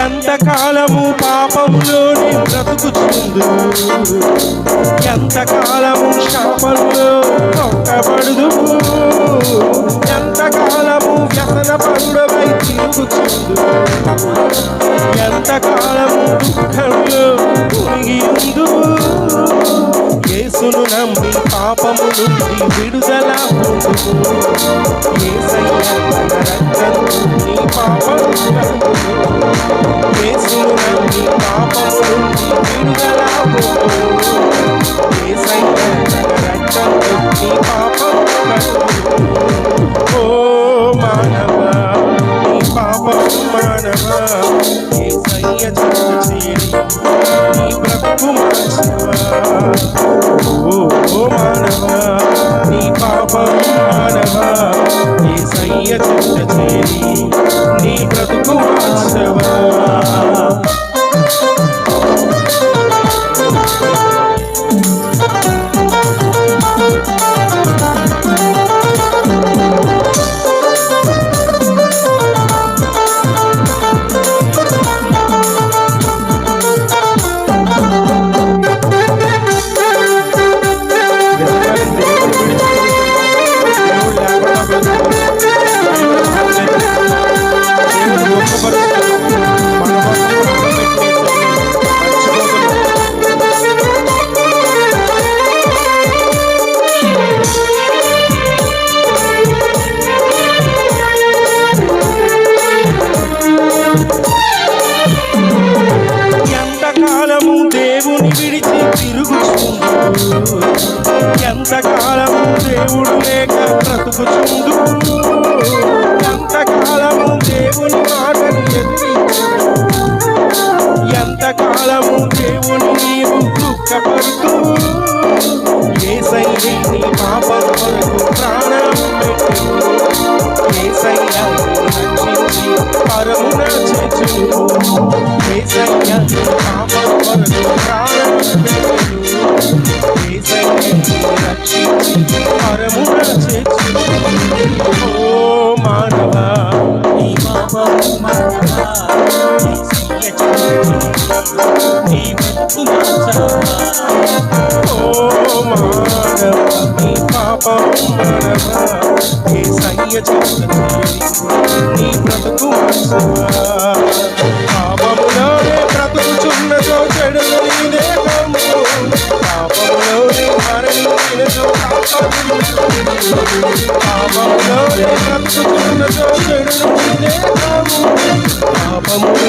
ఎంతకాలము పాపంలోనే బ్రతుకుతుంది ఎంతకాలము శాపంలో కొట్టబడుదు ఎంతకాలము వ్యసన పరుడవై తిరుగుతుంది ఎంతకాలము దుఃఖంలో మునిగి ఉందు యేసును నమ్మి పాపము నుండి విడుదల పొందు నీ పాపము యేసును నమ్మి పాపము నుండి విడుదల పొందు నీ పాపము ఓ మానవా నీ పాపము మానవా. యేసయ్య ఓ ఓ మానవా నీ పాపం మానవ యేసయ్య సయ్య చేరి నీ బ్రతుకు మార్చవా ఎంతకాలం దేవుడు లేక బ్రతుకుచుందు ఎంతకాలము దేవుని మాటను ఎదిరించు ఎంతకాలము దేవుని నీవు దుఃఖపడుతూ? ఏసయ్య నీ పాపం కొరకు ప్రాణం పెట్టు. ఏసయ్య నిన్ను రక్షించి పరమున చేర్చును ఏసయ్య నీ పాపం కొరకు ప్రాణం పాపం మానవా యేసయ్య చెంత నీ బ్రతుకు పాపములు